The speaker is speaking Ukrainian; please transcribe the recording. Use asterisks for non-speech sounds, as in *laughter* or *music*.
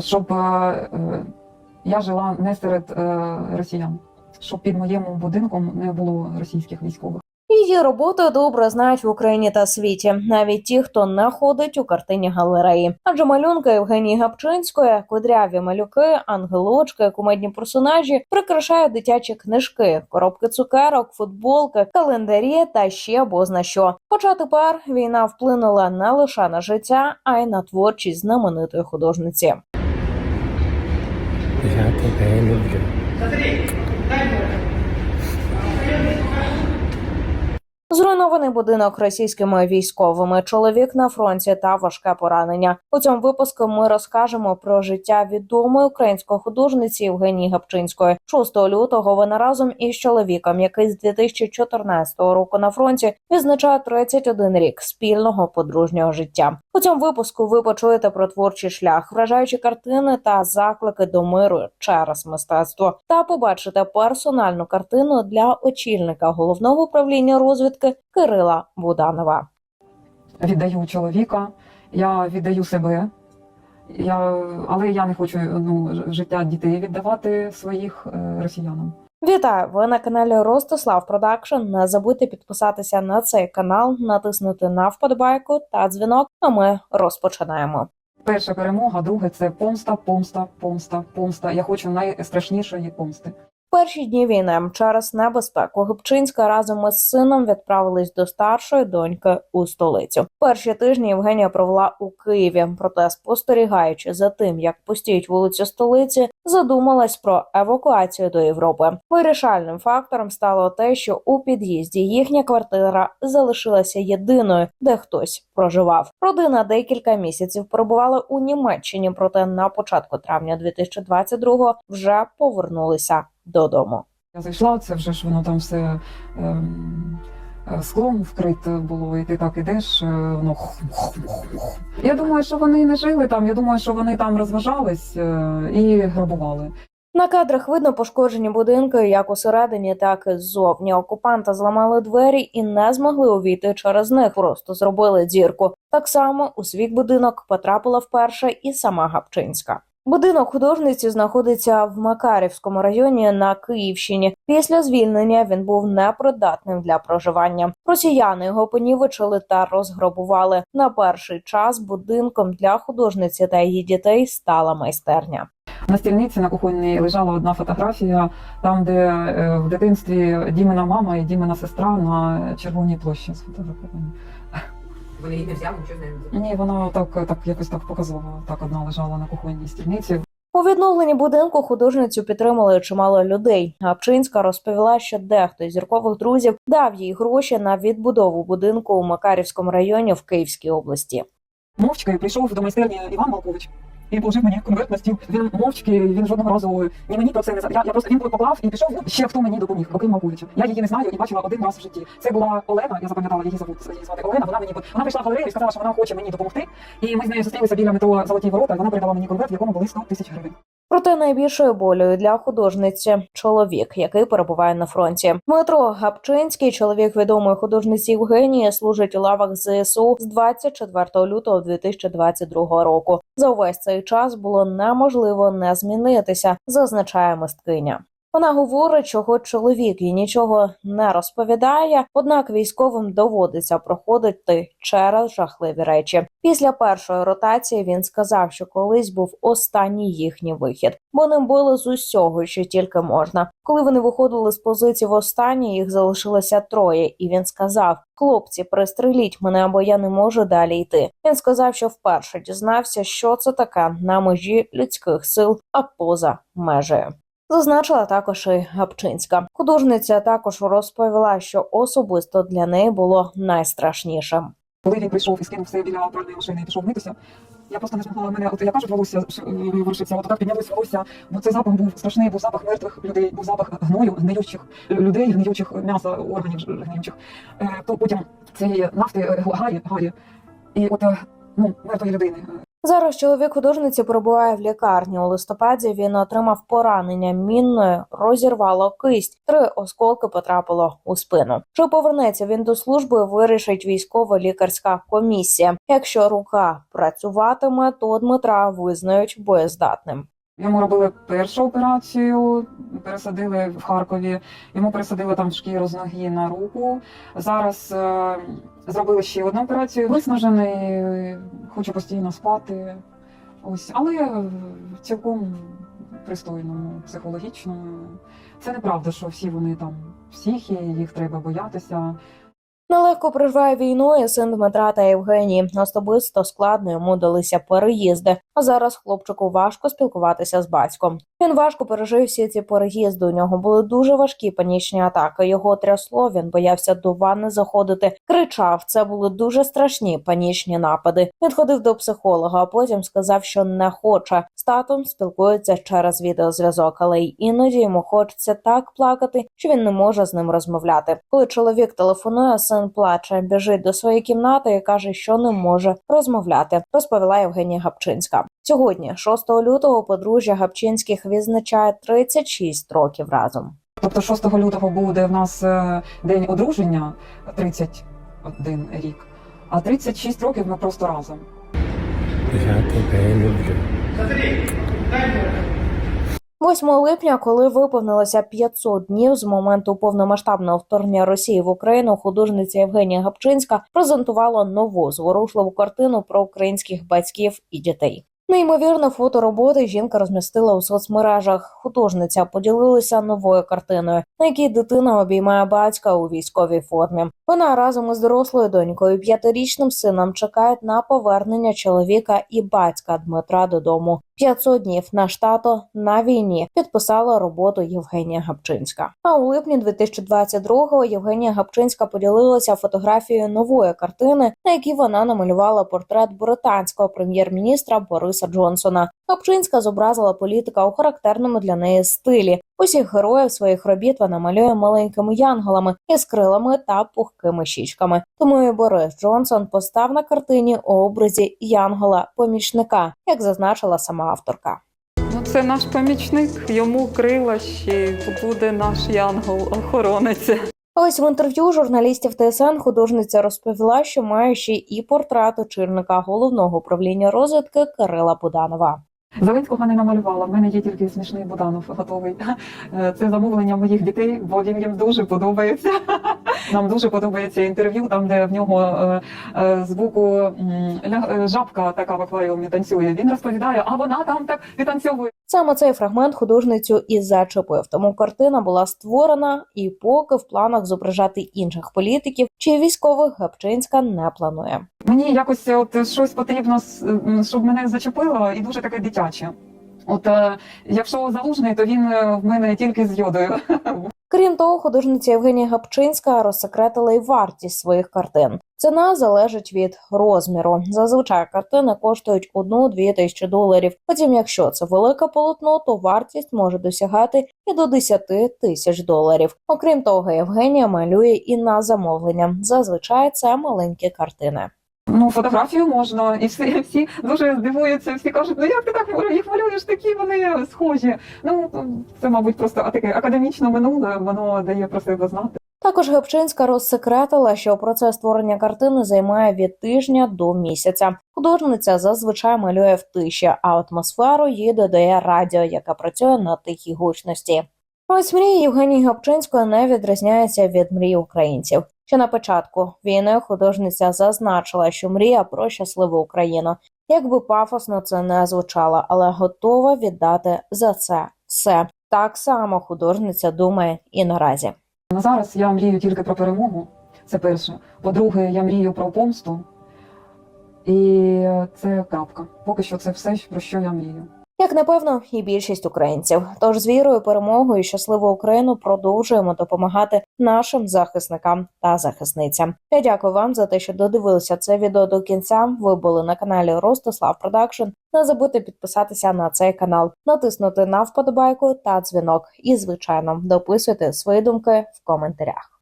щоб е, е, я жила не серед е, росіян, щоб під моїм будинком не було російських військових. Її роботу добре знають в Україні та світі, навіть ті, хто не ходить у картині галереї. Адже малюнки Євгенії Гапчинської, кудряві малюки, ангелочки, кумедні персонажі прикрашають дитячі книжки, коробки цукерок, футболки, календарі та ще бозна що. Хоча тепер війна вплинула не лише на життя, а й на творчість знаменитої художниці. Я люблю. Зруйнований будинок російськими військовими, чоловік на фронті та важке поранення. У цьому випуску ми розкажемо про життя відомої української художниці Євгенії Гапчинської. 6 лютого вона разом із чоловіком, який з 2014 року на фронті відзначає 31 рік спільного подружнього життя. У цьому випуску ви почуєте про творчий шлях, вражаючі картини та заклики до миру через мистецтво, та побачите персональну картину для очільника головного управління розвідки Кирила Буданова. Віддаю чоловіка, я віддаю себе. Я, але я не хочу ну, життя дітей віддавати своїх е, росіянам. Вітаю! Ви на каналі Ростислав Продакшн. Не забудьте підписатися на цей канал, натиснути на вподобайку та дзвінок. А ми розпочинаємо. Перша перемога, друге це помста, помста, помста, помста. Я хочу найстрашнішої помсти. Перші дні війни через небезпеку Гибчинська разом із сином відправились до старшої доньки у столицю. Перші тижні Євгенія провела у Києві. Проте, спостерігаючи за тим, як пустіють вулицю столиці, задумалась про евакуацію до Європи. Вирішальним фактором стало те, що у під'їзді їхня квартира залишилася єдиною, де хтось проживав. Родина декілька місяців перебувала у Німеччині, проте на початку травня 2022-го вже повернулися додому. Я зайшла, це вже ж воно там все ем, е, склом вкрите було, і ти так ідеш, е, воно хум-хум-хум-хум. Я думаю, що вони не жили там, я думаю, що вони там розважались е, і грабували. На кадрах видно пошкоджені будинки як усередині, так і ззовні. Окупанти зламали двері і не змогли увійти через них. Просто зробили дірку. Так само у свій будинок потрапила вперше і сама Гапчинська. Будинок художниці знаходиться в Макарівському районі на Київщині. Після звільнення він був непридатним для проживання. Росіяни його понівечили та розграбували. На перший час будинком для художниці та її дітей стала майстерня. На стільниці на кухонній лежала одна фотографія, там, де е, в дитинстві Дімина мама і Дімина сестра на червоній площі сфотографовані. Вони її не взяли, нічого з нею не. Ні, вона так, так якось так показувала. Так одна лежала на кухонній стільниці. У відновленні будинку художницю підтримали чимало людей. Гапчинська розповіла, що дехто із зіркових друзів дав їй гроші на відбудову будинку у Макарівському районі в Київській області. Мовчки прийшов до майстерні Іван Малкович і положив мені конверт на стіл. Він мовчки, він жодного разу ні мені про це не за- я, я просто він поклав і пішов. Ну, ще хто мені допоміг, окрім Маковича. Я її не знаю і бачила один раз в житті. Це була Олена. Я запам'ятала її зовут її звати Олена. Вона мені вона прийшла в галерею і сказала, що вона хоче мені допомогти. І ми з нею зустрілися біля метро Золоті ворота. Вона передала мені конверт, в якому були 100 тисяч гривень. Проте найбільшою болею для художниці чоловік, який перебуває на фронті. Дмитро Гапчинський, чоловік відомої художниці Євгенії, служить у лавах ЗСУ з 24 лютого 2022 року. За увесь цей час було неможливо не змінитися, зазначає мисткиня. Вона говорить, чого чоловік їй нічого не розповідає, однак військовим доводиться проходити через жахливі речі. Після першої ротації він сказав, що колись був останній їхній вихід, бо ним били з усього, що тільки можна. Коли вони виходили з позиції востаннє, їх залишилося троє, і він сказав: Хлопці, пристреліть мене, бо я не можу далі йти. Він сказав, що вперше дізнався, що це таке на межі людських сил, а поза межею. Зазначила також і Гапчинська. Художниця також розповіла, що особисто для неї було найстрашнішим. Коли він прийшов і скинув все біля пральної машини і пішов митися, я просто не змогла мене. От я кажу, волосся е, ворушиться, от так піднялось волосся, бо цей запах був страшний, був запах мертвих людей, був запах гною, гниючих людей, гниючих м'яса, органів гниючих. Е, То потім цієї нафти е, гарі, гарі. І от е, ну, мертвої людини. Зараз чоловік художниці перебуває в лікарні. У листопаді він отримав поранення мінною, розірвало кисть. Три осколки потрапило у спину. Чи повернеться він до служби? Вирішить військово-лікарська комісія. Якщо рука працюватиме, то Дмитра визнають боєздатним. Йому робили першу операцію, пересадили в Харкові. Йому пересадили там шкіру з ноги на руку. Зараз е, зробили ще одну операцію. Виснажений, хоче постійно спати. Ось, але в цілком пристойному, психологічному. Це неправда, що всі вони там психи, їх треба боятися. Нелегко проживає війну і син Дмитра та Євгенії. Особисто складно йому далися переїзди. А зараз хлопчику важко спілкуватися з батьком. Він важко пережив всі ці переїзди. У нього були дуже важкі панічні атаки. Його трясло. Він боявся до ванни заходити. Кричав. Це були дуже страшні панічні напади. Він ходив до психолога, а потім сказав, що не хоче. З татом спілкується через відеозв'язок, але й іноді йому хочеться так плакати, що він не може з ним розмовляти. Коли чоловік телефонує, син плаче, біжить до своєї кімнати і каже, що не може розмовляти. Розповіла Євгенія Гапчинська. Сьогодні, 6 лютого, подружжя Гапчинських відзначає 36 років разом. Тобто 6 лютого буде в нас е, день одруження 31 рік, а 36 років ми просто разом. Я тебе люблю. 8 липня, коли виповнилося 500 днів з моменту повномасштабного вторгнення Росії в Україну, художниця Євгенія Гапчинська презентувала нову зворушливу картину про українських батьків і дітей. Неймовірне фото роботи жінка розмістила у соцмережах. Художниця поділилася новою картиною, на якій дитина обіймає батька у військовій формі. Вона разом із дорослою донькою, п'ятирічним сином чекають на повернення чоловіка і батька Дмитра додому. 500 днів наш тато на війні підписала роботу Євгенія Гапчинська. А у липні 2022-го Євгенія Гапчинська поділилася фотографією нової картини, на якій вона намалювала портрет британського прем'єр-міністра Бориса Джонсона. Гапчинська зобразила політика у характерному для неї стилі. Усіх героїв своїх робіт вона малює маленькими янголами із крилами та пухкими щічками. Тому і Борис Джонсон постав на картині у образі янгола-помічника, як зазначила сама авторка. Ну, це наш помічник, йому крила ще буде наш янгол-охоронець. Ось в інтерв'ю журналістів ТСН художниця розповіла, що має ще і портрет очільника головного управління розвитки Кирила Буданова. Зеленського не намалювала. В мене є тільки смішний Буданов готовий. *laughs* Це замовлення моїх дітей, бо він їм дуже подобається. *laughs* Нам дуже подобається інтерв'ю, там де в нього е, е, з боку е, жабка така в акваріумі танцює. Він розповідає, а вона там так відтанцьовує. Саме цей фрагмент художницю і зачепив. Тому картина була створена, і поки в планах зображати інших політиків чи військових Гапчинська не планує. Мені якось от щось потрібно, щоб мене зачепило, і дуже таке дитяче. От якщо залужний, то він в мене тільки з йодою. Крім того, художниця Євгенія Гапчинська розсекретила й вартість своїх картин. Ціна залежить від розміру. Зазвичай картини коштують 1-2 тисячі доларів. Потім, якщо це велике полотно, то вартість може досягати і до 10 тисяч доларів. Окрім того, Євгенія малює і на замовлення. Зазвичай це маленькі картини. Ну, фотографію можна, і всі, всі дуже здивуються, всі кажуть, ну як ти так їх малюєш, такі вони схожі. Ну, це, мабуть, просто таке академічне минуле, воно дає про себе знати. Також Гапчинська розсекретила, що процес створення картини займає від тижня до місяця. Художниця зазвичай малює в тиші, а атмосферу їй додає радіо, яке працює на тихій гучності. Ось мрії Євгенії Гапчинської не відрізняються від мрій українців. Ще на початку війни художниця зазначила, що мрія про щасливу Україну. Якби пафосно це не звучало, але готова віддати за це все. Так само художниця думає і наразі. На зараз я мрію тільки про перемогу. Це перше. По-друге, я мрію про помсту. І це крапка. Поки що це все, про що я мрію. Як напевно, і більшість українців. Тож з вірою, перемогою, і щасливу Україну продовжуємо допомагати нашим захисникам та захисницям. Я дякую вам за те, що додивилися це відео до кінця. Ви були на каналі Ростислав Продакшн. Не забудьте підписатися на цей канал, натиснути на вподобайку та дзвінок. І звичайно, дописуйте свої думки в коментарях.